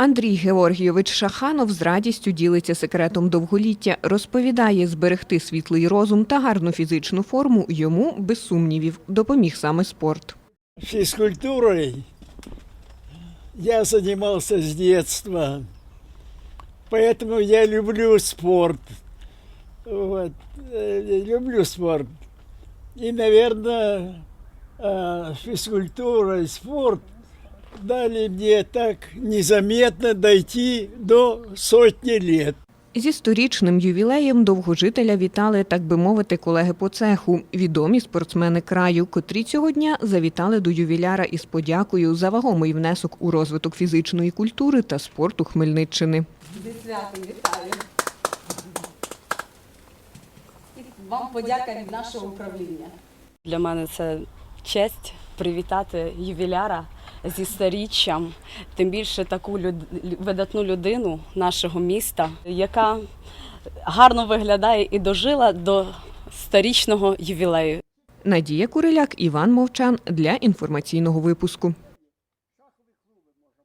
Андрій Георгійович Шаханов з радістю ділиться секретом довголіття. Розповідає, зберегти світлий розум та гарну фізичну форму йому, без сумнівів, допоміг саме спорт. Физкультурой я занимался с детства, поэтому я люблю спорт. Вот, э, люблю спорт. И, наверное, э, физкультура и спорт дали мне так незаметно дойти до сотни лет. Зі сторічним ювілеєм довгожителя вітали, так би мовити, колеги по цеху, відомі спортсмени краю, котрі цього дня завітали до ювіляра із подякою за вагомий внесок у розвиток фізичної культури та спорту Хмельниччини. Зі святом вітаю. І вам подяка від нашого управління. Для мене це честь привітати ювіляра зі сторіччям, тим більше таку люд- видатну людину нашого міста, яка гарно виглядає і дожила до сторічного ювілею. Надія Куриляк, Іван Мовчан для інформаційного випуску.